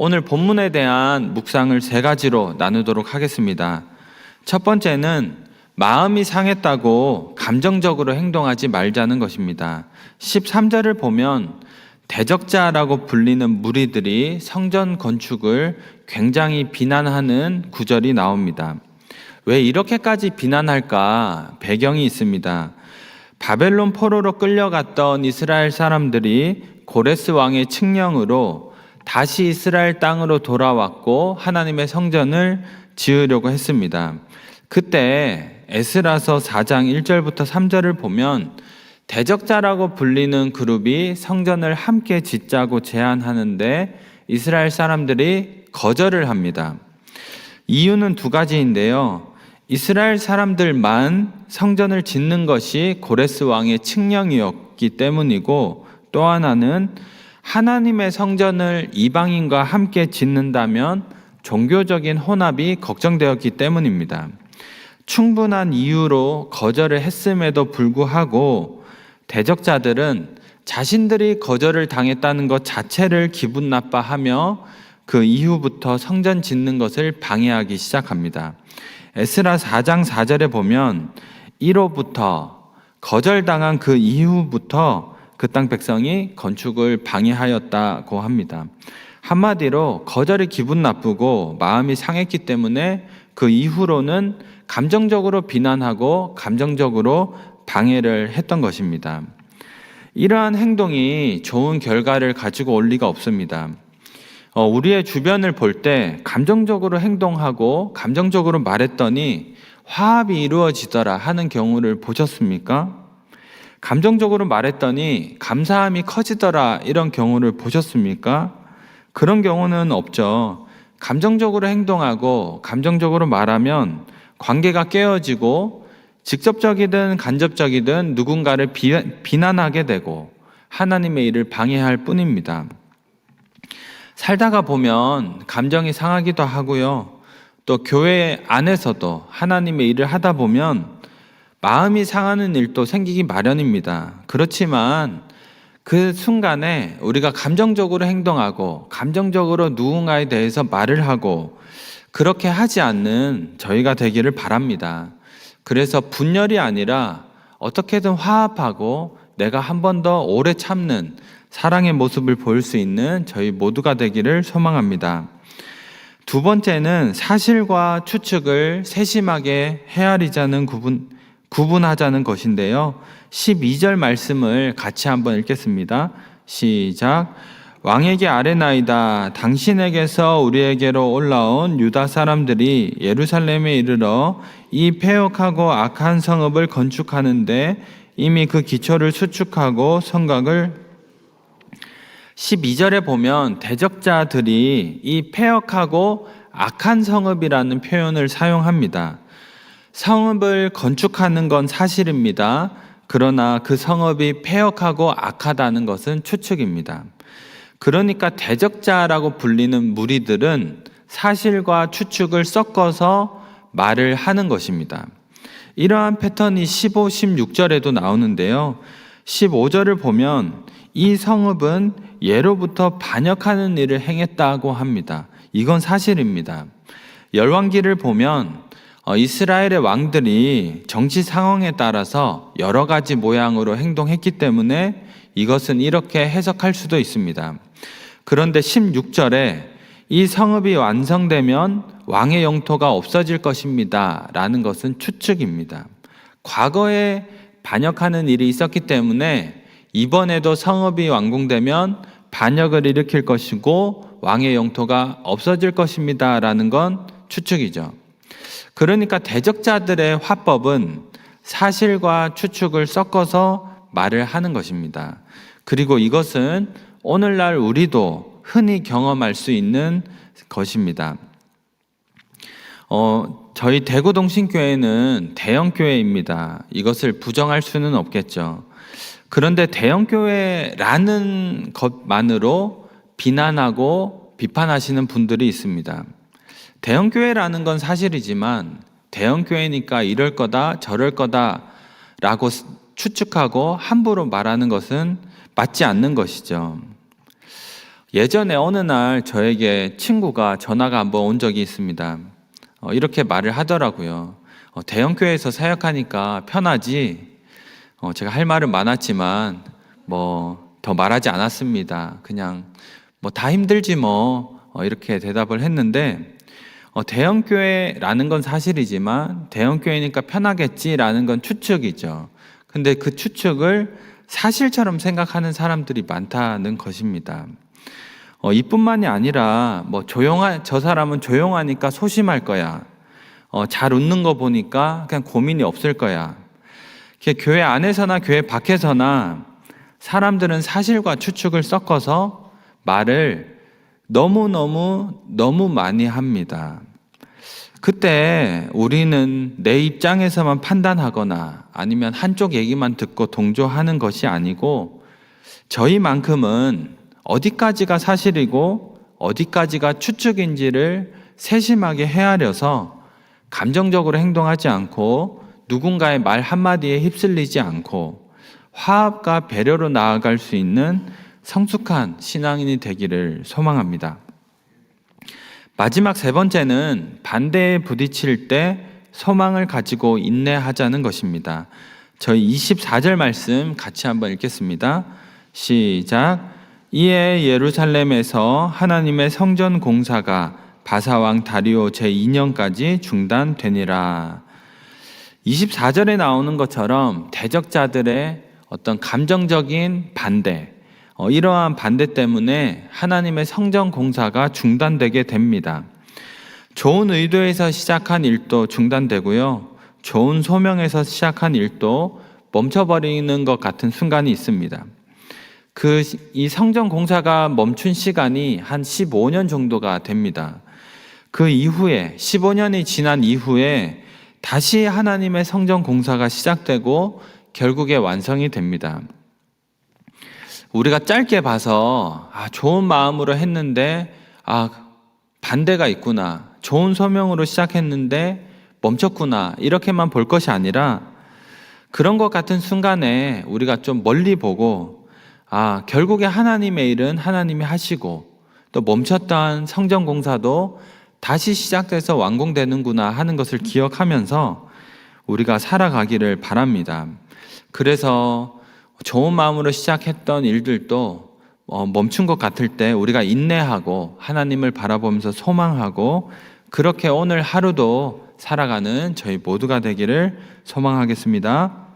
오늘 본문에 대한 묵상을 세 가지로 나누도록 하겠습니다. 첫 번째는 마음이 상했다고 감정적으로 행동하지 말자는 것입니다. 13절을 보면 대적자라고 불리는 무리들이 성전 건축을 굉장히 비난하는 구절이 나옵니다. 왜 이렇게까지 비난할까? 배경이 있습니다. 바벨론 포로로 끌려갔던 이스라엘 사람들이 고레스 왕의 칙령으로 다시 이스라엘 땅으로 돌아왔고 하나님의 성전을 지으려고 했습니다. 그때 에스라서 4장 1절부터 3절을 보면 대적자라고 불리는 그룹이 성전을 함께 짓자고 제안하는데 이스라엘 사람들이 거절을 합니다. 이유는 두 가지인데요. 이스라엘 사람들만 성전을 짓는 것이 고레스 왕의 칙령이었기 때문이고 또 하나는 하나님의 성전을 이방인과 함께 짓는다면 종교적인 혼합이 걱정되었기 때문입니다. 충분한 이유로 거절을 했음에도 불구하고 대적자들은 자신들이 거절을 당했다는 것 자체를 기분 나빠하며 그 이후부터 성전 짓는 것을 방해하기 시작합니다. 에스라 4장 4절에 보면 1호부터 거절당한 그 이후부터 그 땅 백성이 건축을 방해하였다고 합니다. 한마디로 거절이 기분 나쁘고 마음이 상했기 때문에 그 이후로는 감정적으로 비난하고 감정적으로 방해를 했던 것입니다. 이러한 행동이 좋은 결과를 가지고 올 리가 없습니다. 어, 우리의 주변을 볼 때 감정적으로 행동하고 감정적으로 말했더니 화합이 이루어지더라 하는 경우를 보셨습니까? 감정적으로 말했더니 감사함이 커지더라 이런 경우를 보셨습니까? 그런 경우는 없죠. 감정적으로 행동하고 감정적으로 말하면 관계가 깨어지고 직접적이든 간접적이든 누군가를 비, 비난하게 되고 하나님의 일을 방해할 뿐입니다. 살다가 보면 감정이 상하기도 하고요. 또 교회 안에서도 하나님의 일을 하다 보면 마음이 상하는 일도 생기기 마련입니다. 그렇지만 그 순간에 우리가 감정적으로 행동하고 감정적으로 누군가에 대해서 말을 하고 그렇게 하지 않는 저희가 되기를 바랍니다. 그래서 분열이 아니라 어떻게든 화합하고 내가 한 번 더 오래 참는 사랑의 모습을 보일 수 있는 저희 모두가 되기를 소망합니다. 두 번째는 사실과 추측을 세심하게 헤아리자는 구분, 구분하자는 것인데요. 12절 말씀을 같이 한번 읽겠습니다. 시작. 왕에게 아뢰나이다. 당신에게서 우리에게로 올라온 유다 사람들이 예루살렘에 이르러 이 폐역하고 악한 성읍을 건축하는데 이미 그 기초를 수축하고 성곽을 12절에 보면 대적자들이 이 폐역하고 악한 성읍이라는 표현을 사용합니다. 성읍을 건축하는 건 사실입니다. 그러나 그 성읍이 폐역하고 악하다는 것은 추측입니다. 그러니까 대적자라고 불리는 무리들은 사실과 추측을 섞어서 말을 하는 것입니다. 이러한 패턴이 15, 16절에도 나오는데요. 15절을 보면 이 성읍은 예로부터 반역하는 일을 행했다고 합니다. 이건 사실입니다. 열왕기를 보면 어, 이스라엘의 왕들이 정치 상황에 따라서 여러 가지 모양으로 행동했기 때문에 이것은 이렇게 해석할 수도 있습니다. 그런데 16절에 이 성읍이 완성되면 왕의 영토가 없어질 것입니다. 라는 것은 추측입니다. 과거에 반역하는 일이 있었기 때문에 이번에도 성읍이 완공되면 반역을 일으킬 것이고 왕의 영토가 없어질 것입니다. 라는 건 추측이죠. 그러니까 대적자들의 화법은 사실과 추측을 섞어서 말을 하는 것입니다. 그리고 이것은 오늘날 우리도 흔히 경험할 수 있는 것입니다. 어, 저희 대구동신교회는 대형교회입니다. 이것을 부정할 수는 없겠죠. 그런데 대형교회라는 것만으로 비난하고 비판하시는 분들이 있습니다. 대형 교회라는 건 사실이지만 대형 교회니까 이럴 거다, 저럴 거다 라고 추측하고 함부로 말하는 것은 맞지 않는 것이죠. 예전에 어느 날 저에게 친구가 전화가 한번 온 적이 있습니다. 어, 이렇게 말을 하더라고요. 어, 대형 교회에서 사역하니까 편하지. 어, 제가 할 말은 많았지만 뭐 더 말하지 않았습니다. 그냥 뭐 다 힘들지 뭐 어, 이렇게 대답을 했는데 어, 대형교회라는 건 사실이지만 대형교회니까 편하겠지라는 건 추측이죠. 근데 그 추측을 사실처럼 생각하는 사람들이 많다는 것입니다. 어, 이뿐만이 아니라 뭐 조용한 저 사람은 조용하니까 소심할 거야. 어, 잘 웃는 거 보니까 그냥 고민이 없을 거야. 교회 안에서나 교회 밖에서나 사람들은 사실과 추측을 섞어서 말을 너무너무 너무 많이 합니다. 그때 우리는 내 입장에서만 판단하거나 아니면 한쪽 얘기만 듣고 동조하는 것이 아니고 저희만큼은 어디까지가 사실이고 어디까지가 추측인지를 세심하게 헤아려서 감정적으로 행동하지 않고 누군가의 말 한마디에 휩쓸리지 않고 화합과 배려로 나아갈 수 있는 성숙한 신앙인이 되기를 소망합니다. 마지막 세 번째는 반대에 부딪힐 때 소망을 가지고 인내하자는 것입니다. 저희 24절 말씀 같이 한번 읽겠습니다. 시작. 이에 예루살렘에서 하나님의 성전 공사가 바사왕 다리오 제2년까지 중단되니라. 24절에 나오는 것처럼 대적자들의 어떤 감정적인 반대, 어, 이러한 반대 때문에 하나님의 성전 공사가 중단되게 됩니다. 좋은 의도에서 시작한 일도 중단되고요. 좋은 소명에서 시작한 일도 멈춰버리는 것 같은 순간이 있습니다. 그 이 성전 공사가 멈춘 시간이 한 15년 정도가 됩니다. 그 이후에 15년이 지난 이후에 다시 하나님의 성전 공사가 시작되고 결국에 완성이 됩니다. 우리가 짧게 봐서 아, 좋은 마음으로 했는데 아, 반대가 있구나. 좋은 소명으로 시작했는데 멈췄구나. 이렇게만 볼 것이 아니라 그런 것 같은 순간에 우리가 좀 멀리 보고 아, 결국에 하나님의 일은 하나님이 하시고 또 멈췄던 성전 공사도 다시 시작돼서 완공되는구나 하는 것을 기억하면서 우리가 살아가기를 바랍니다. 그래서 좋은 마음으로 시작했던 일들도 어, 멈춘 것 같을 때 우리가 인내하고 하나님을 바라보면서 소망하고 그렇게 오늘 하루도 살아가는 저희 모두가 되기를 소망하겠습니다.